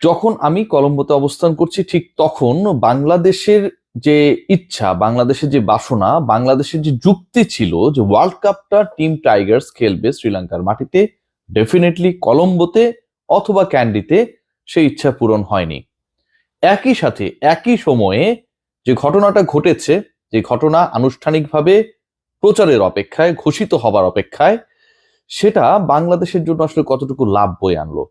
যখন আমি কলম্বোতে অবস্থান করছি, ঠিক তখন বাংলাদেশের যে ইচ্ছা, বাংলাদেশের যে বাসনা, বাংলাদেশের যে যুক্তি ছিল যে ওয়ার্ল্ড কাপটা টিম টাইগার্স খেলবে শ্রীলঙ্কার মাটিতে ডেফিনেটলি কলম্বোতে অথবা ক্যান্ডিতে সেই ইচ্ছা পূরণ হয়নি। একই সাথে, একই সময়ে যে ঘটনাটা ঘটেছে, যে ঘটনা আনুষ্ঠানিকভাবে প্রচারের অপেক্ষায়, ঘোষিত হবার অপেক্ষায়, সেটা বাংলাদেশের জন্য আসলে কতটুকু লাভ বয়ে আনলো।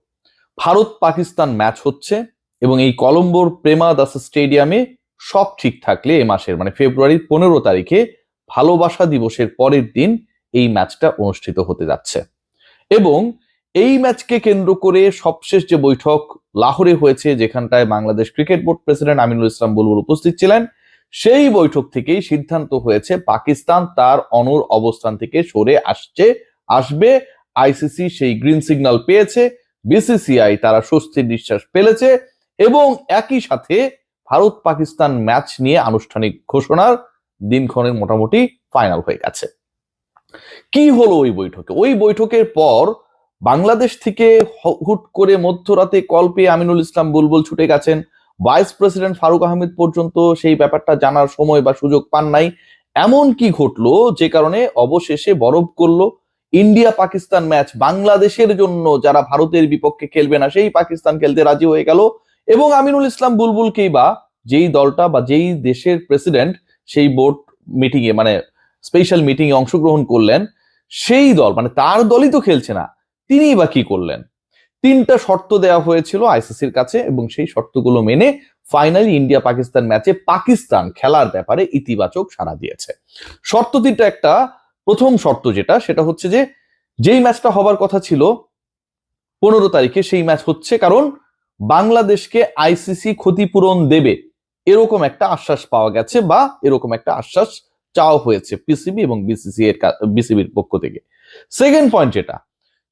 ভারত পাকিস্তান ম্যাচ হচ্ছে এবং এই কলম্বোর প্রেমা দাস স্টেডিয়ামে সব ঠিক থাকলে এ মাসের মানে ফেব্রুয়ারির পনেরো তারিখে ভালোবাসা দিবসের পরের দিন এই ম্যাচটা অনুষ্ঠিত হতে যাচ্ছে। এবং এই ম্যাচকে কেন্দ্র করে সবশেষ যে বৈঠক লাহোরে হয়েছে, যেখানটায় Bangladesh cricket board president Aminul Islam Bulbul উপস্থিত ছিলেন, সেই বৈঠক থেকেই সিদ্ধান্ত হয়েছে পাকিস্তান তার অনুর অবস্থান থেকে সরে আসছে, আসবে আইসিসি সেই গ্রিন সিগন্যাল পেয়েছে বিসিসিআই তারা স্বস্তির নিঃশ্বাস ফেলেছে এবং একই সাথে ভারত পাকিস্তান ম্যাচ নিয়ে আনুষ্ঠানিক ঘোষণার দিনক্ষণের মোটামুটি ফাইনাল হয়ে গেছে। কি হলো ওই বৈঠকে? ওই বৈঠকের পর বাংলাদেশ থেকে হুট করে মধ্যরাতে কল পেয়ে আমিনুল ইসলাম বুলবুল ছুটে গেছেন। ভাইস প্রেসিডেন্ট ফারুক আহমেদ পর্যন্ত সেই ব্যাপারটা জানার সময় বা সুযোগ পান নাই। এমন কি ঘটলো? যে কারণে অবশেষে বরফ করল ইন্ডিয়া পাকিস্তান ম্যাচ বাংলাদেশের জন্য যারা ভারতের বিপক্ষে খেলবে না, সেই পাকিস্তান খেলতে রাজি হয়ে গেল। এবং আমিনুল ইসলাম বুলবুলকেই বা যেই দলটা বা যেই দেশের প্রেসিডেন্ট সেই বোর্ড মিটিং এ মানে স্পেশাল মিটিং এ অংশগ্রহণ করলেন, সেই দল মানে তার দলই তো খেলছে না, তিনিই বা কি করলেন? তিনটা শর্ত দেওয়া হয়েছিল আইসিসির কাছে এবং সেই শর্তগুলো মেনে ফাইনালি ইন্ডিয়া পাকিস্তান ম্যাচে পাকিস্তান খেলার ব্যাপারে ইতিবাচক সাড়া দিয়েছে। শর্ত তিনটা একটা প্রথম শর্ত যেটা, সেটা হচ্ছে যে, যেই ম্যাচটা হবার কথা ছিল, পনেরো তারিখে সেই ম্যাচ হচ্ছে কারণ বাংলাদেশকে আইসিসি ক্ষতিপূরণ দেবে। এরকম একটা আশ্বাস পাওয়া গেছে বা এরকম একটা আশ্বাস চাওয়া হয়েছে পিসিবি এবং বিসিসি এর বিসিবির পক্ষ থেকে। সেকেন্ড পয়েন্ট যেটা,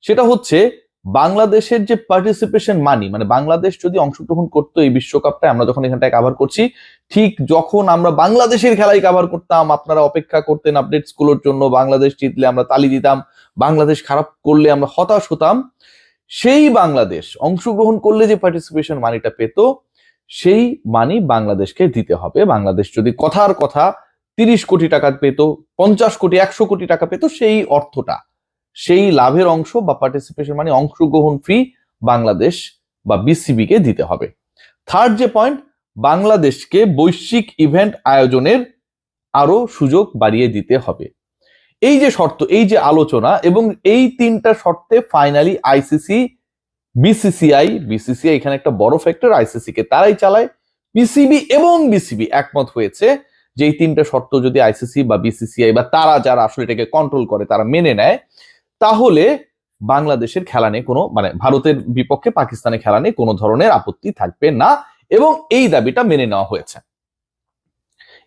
সেটা হচ্ছে বাংলাদেশের যে পার্টিসিপেশন মানি মানে বাংলাদেশ যদি অংশগ্রহণ করতো এই বিশ্বকাপটা, আমরা যখন এখানটায় কাভার করছি, ঠিক যখন আমরা বাংলাদেশের খেলায় কাভার করতাম, আপনারা অপেক্ষা করতেন আপডেটসগুলোর জন্য, বাংলাদেশ জিতলে আমরা তালি দিতাম, বাংলাদেশ খারাপ করলে আমরা হতাশ হতাম, সেই বাংলাদেশ অংশগ্রহণ করলে যে পার্টিসিপেশন মানিটা পেত, সেই মানি বাংলাদেশকে দিতে হবে। বাংলাদেশ যদি কথার কথা তিরিশ কোটি টাকা পেত, পঞ্চাশ কোটি, একশো কোটি টাকা পেত, সেই অর্থটা। সেই লাভের অংশ বা পার্টিসিপেশন মানে অংশগ্রহণ ফি বাংলাদেশ বা বিসিবি কে দিতে হবে। থার্ড যে পয়েন্ট বাংলাদেশকে বৈশ্বিক ইভেন্ট আয়োজনের আরও সুযোগ বাড়িয়ে দিতে হবে। এই যে শর্ত, এই যে আলোচনা এবং এই তিনটা শর্তে ফাইনালি আইসিসি বিসিসিআই বিসিসিআই এখানে একটা বড় ফ্যাক্টর আইসিসি কে তারাই চালায়। পিসিবি এবং বিসিবি একমত হয়েছে যে এই তিনটা শর্ত যদি আইসিসি বা বিসিসিআই বা তারা যারা আসলে এটাকে কন্ট্রোল করে, তারা মেনে নেয় তাহলে বাংলাদেশের খেলা নিয়ে কোনো মানে ভারতের বিপক্ষে পাকিস্তানের খেলা নিয়ে কোনো ধরনের আপত্তি থাকবে না এবং এই দাবিটা মেনে নেওয়া হয়েছে।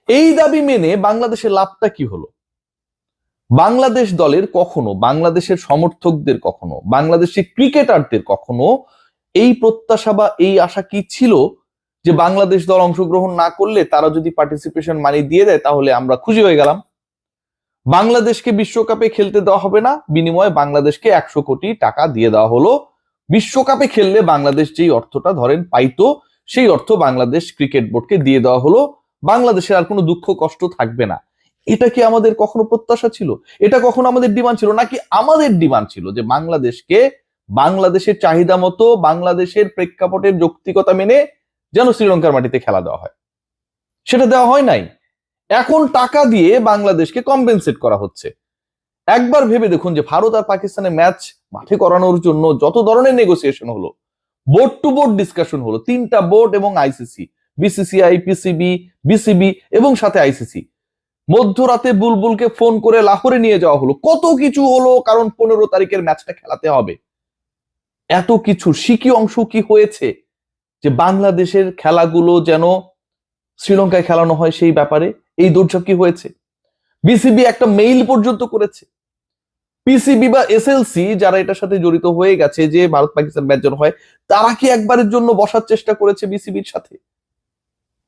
এই দাবি মেনে বাংলাদেশের লাভটা কি হলো? বাংলাদেশ দলের কখনো, বাংলাদেশের সমর্থকদের কখনো, বাংলাদেশের ক্রিকেটারদের কখনো এই প্রত্যাশা বা এই আশা কি ছিল যে বাংলাদেশ দল অংশগ্রহণ না করলে তারা যদি পার্টিসিপেশন মানি দিয়ে দেয় তাহলে আমরা খুশি হয়ে গেলাম? বাংলাদেশকে বিশ্বকাপে খেলতে দেওয়া হবে না। বিনিময়ে বাংলাদেশকে একশো কোটি টাকা দিয়ে দেওয়া হলো। বিশ্বকাপে খেললে বাংলাদেশ যেই অর্থটা ধরেন পাইতো, সেই অর্থ বাংলাদেশ ক্রিকেট বোর্ডকে দিয়ে দেওয়া হলো। বাংলাদেশের আর কোনো দুঃখ কষ্ট থাকবে না। এটা কি আমাদের কখনো প্রত্যাশা ছিল? এটা কখনো আমাদের ডিমান্ড ছিল? নাকি আমাদের ডিমান্ড ছিল যে বাংলাদেশকে বাংলাদেশের চাহিদা মতো, বাংলাদেশের প্রেক্ষাপটের যৌক্তিকতা মেনে যেন শ্রীলঙ্কার মাটিতে খেলা দেওয়া হয়? সেটা দেওয়া হয় নাই। এখন টাকা দিয়ে বাংলাদেশকে কম্পেনসেট করা হচ্ছে। একবার ভেবে দেখুন যে ভারত আর পাকিস্তানের ম্যাচ মাঠে করানোর জন্য যত ধরনের নেগোসিয়েশন হলো বোর্ড টু বোর্ড ডিসকাশন হলো, তিনটা বোর্ড এবং আইসিসি বিসিসিআই পিসিবি বিসিবি এবং সাথে আইসিসি মধ্যরাতে বুলবুলকে ফোন করে লাহোরে নিয়ে যাওয়া হলো। কত কিছু হলো, কারণ পনেরো তারিখের ম্যাচটা খেলাতে হবে। এত কিছু সিকি অংশ কি হয়েছে? যে বাংলাদেশের খেলাগুলো যেন শ্রীলঙ্কায় খেলানো হয় সেই ব্যাপারে এই দুর্যোগ কি হয়েছে? বিসিবি একটা মেইল পর্যন্ত করেছে। পিসিবি বা এসএলসি যারা এটার সাথে জড়িত হয়ে গেছে, যে ভারত পাকিস্তান ম্যাচ হয়, তারা কি একবারের জন্য বসার চেষ্টা করেছে বিসিবির সাথে?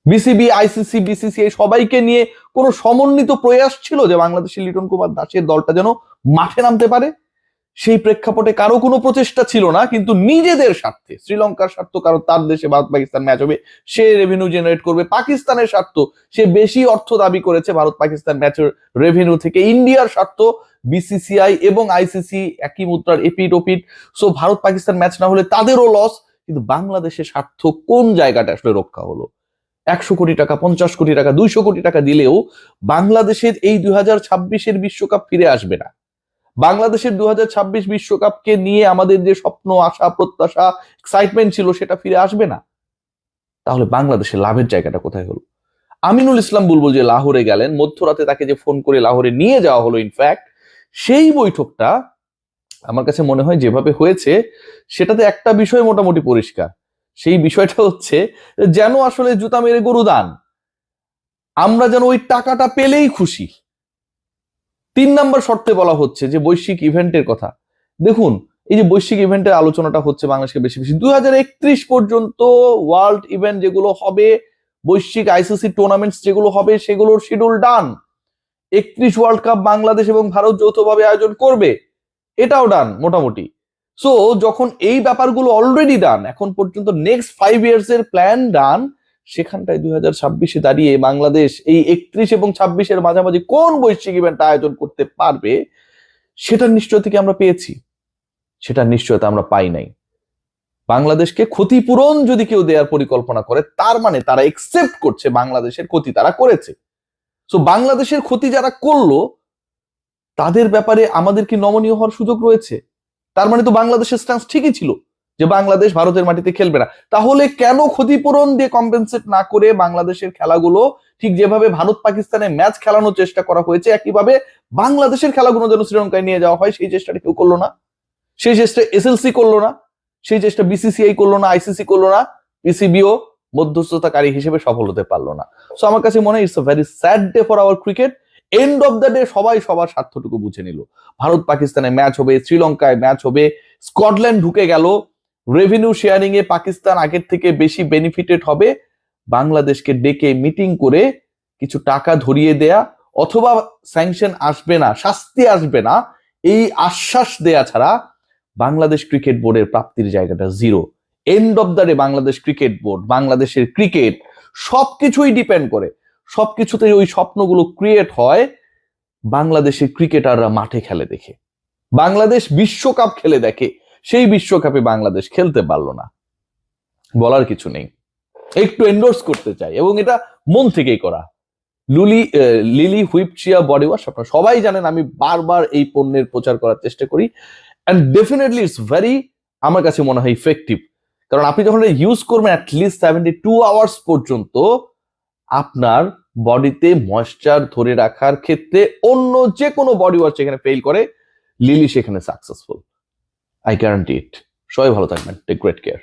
বিসিবি আইসিসি বিসিসিআই সবাইকে নিয়ে কোনো সমন্বিত প্রয়াস ছিল যে বাংলাদেশের লিটন কুমার দাসের দলটা যেন মাঠে নামতে পারে? সেই প্রেক্ষাপটে কারও কোনো প্রচেষ্টা ছিল না, কিন্তু নিজেদের স্বার্থে, শ্রীলঙ্কার স্বার্থ কারণ তার দেশে ভারত পাকিস্তান ম্যাচ হবে, সে রেভিনিউ জেনারেট করবে, পাকিস্তানের স্বার্থ, সে বেশি অর্থ দাবি করেছে ভারত পাকিস্তান ম্যাচের রেভিনিউ থেকে, ইন্ডিয়ার স্বার্থ বিসিসিআই এবং আইসিসি একই মুদ্রার এপিট ওপিট সো ভারত পাকিস্তান ম্যাচ না হলে তাদেরও লস কিন্তু বাংলাদেশের স্বার্থ কোন জায়গাটা আসলে রক্ষা হলো? একশো কোটি টাকা, পঞ্চাশ কোটি টাকা, দুইশো কোটি টাকা দিলেও বাংলাদেশের এই দুই হাজার বিশ্বকাপ ফিরে আসবে না। বাংলাদেশের দু বিশ্বকাপকে নিয়ে আমাদের যে স্বপ্ন, আশা, প্রত্যাশা এক্সাইটমেন্ট ছিল, সেটা ফিরে আসবে না? তাহলে বাংলাদেশের লাভের জায়গাটা কোথায় হলো? আমিনুল ইসলাম বুলবুল যে লাহোরে গেলেন, মধ্যরাতে তাকে যে ফোন করে লাহোরে নিয়ে যাওয়া হলো ইনফ্যাক্ট সেই বৈঠকটা আমার কাছে মনে হয় যেভাবে হয়েছে, সেটাতে একটা বিষয় মোটামুটি পরিষ্কার। সেই বিষয়টা হচ্ছে, যেন আসলে জুতা মেরে গরু দান। আমরা যেন ওই টাকাটা পেলেই খুশি। তিন নম্বর শর্তে বলা হচ্ছে যে বৈশ্বিক ইভেন্টের কথা। দেখুন, এই যে বৈশ্বিক ইভেন্টের আলোচনাটা হচ্ছে বাংলাদেশকে বেশি বেশি। দুই পর্যন্ত ওয়ার্ল্ড ইভেন্ট যেগুলো হবে, বৈশ্বিক আইসিসি টুর্নামেন্টস যেগুলো হবে, সেগুলোর শিডিউল ডান একত্রিশ ওয়ার্ল্ড কাপ বাংলাদেশ এবং ভারত যৌথভাবে আয়োজন করবে, এটাও ডান মোটামুটি। সো যখন এই ব্যাপারগুলো অলরেডি ডান এখন পর্যন্ত নেক্সট ফাইভ ইয়ার্স এর প্ল্যান ডান সেখানটায় দুই হাজার ছাব্বিশে দাঁড়িয়ে বাংলাদেশ এই একত্রিশ এবং ছাব্বিশের মাঝামাঝি কোন বৈশ্বিক ইভেন্ট আয়োজন করতে পারবে, সেটার নিশ্চয়তা কি আমরা পেয়েছি? সেটার নিশ্চয়তা আমরা পাই নাই। বাংলাদেশকে ক্ষতিপূরণ যদি কেউ দেওয়ার পরিকল্পনা করে, তার মানে তারা একসেপ্ট করছে বাংলাদেশের ক্ষতি তারা করেছে। সো বাংলাদেশের ক্ষতি যারা করল, তাদের ব্যাপারে আমাদের কি নমনীয় হওয়ার সুযোগ রয়েছে? তার মানে তো বাংলাদেশের স্ট্যান্স ঠিকই ছিল। যে বাংলাদেশ ভারতের মাটিতে খেলবে না। তাহলে কেন ক্ষতিপূরণ দিয়ে কম্পেনসেট না করে বাংলাদেশের খেলাগুলো ঠিক যেভাবে ভারত পাকিস্তানে ম্যাচ খেলানোর চেষ্টা করা হয়েছে, একইভাবে বাংলাদেশের খেলাগুলো যেন শ্রীলঙ্কায় নিয়ে যাওয়া হয়, সেই চেষ্টাটা কেউ করল না। সেই চেষ্টা এসএলসি করল না, সেই চেষ্টা বিসিসিআই করল না আইসিসি করল না পিসিবিও মধ্যস্থতাকারী হিসেবে সফল হতে পারল না। সো আমার কাছে মনে হয় it's very sad day for our cricket end of the day সবাই সবার স্বার্থটুকু বুঝে নিল। ভারত পাকিস্তানে ম্যাচ হবে, শ্রীলঙ্কায় ম্যাচ হবে স্কটল্যান্ড ঢুকে গেল রেভিনিউ শেয়ারিং এ পাকিস্তান আগের থেকে বেশি বেনিফিটেড হবে। বাংলাদেশকে ডেকে মিটিং করে কিছু টাকা ধরিয়ে দেয়া অথবা স্যাংশন আসবে না, শাস্তি আসবে না, এই আশ্বাস দেয়া ছাড়া বাংলাদেশ ক্রিকেট বোর্ডের প্রাপ্তির জায়গাটা zero end of the day Bangladesh cricket board বাংলাদেশের ক্রিকেট সবকিছুই ডিপেন্ড করে। সবকিছুতে ওই স্বপ্নগুলো ক্রিয়েট হয় বাংলাদেশের ক্রিকেটাররা মাঠে খেলে দেখে। বাংলাদেশ বিশ্বকাপ খেলে দেখে। সেই বিশ্বকাপে বাংলাদেশ খেলতে পারল না। বলার কিছু নেই। একটু এন্ডোর্স করতে চাই এবং এটা মন থেকেই করা। লুলি লিলি হুইপচিয়া বডি ওয়াশ আপনারা সবাই জানেন, আমি বারবার এই পণ্যের প্রচার করার চেষ্টা করি। অ্যান্ড ডেফিনেটলি ইটস ভেরি আমার কাছে মনে হয় ইফেক্টিভ কারণ আপনি যখন ইউজ করবেন অ্যাটলিস্ট সেভেন্টি টু আওয়ার্স পর্যন্ত, আপনার বডিতে ময়েশ্চার ধরে রাখার ক্ষেত্রে অন্য যে কোনো বডি ওয়াশ যেখানে ফেল করে, লিলি সেখানে সাকসেসফুল আই গ্যারান্টি ইট সবাই ভালো থাকবেন। Take great care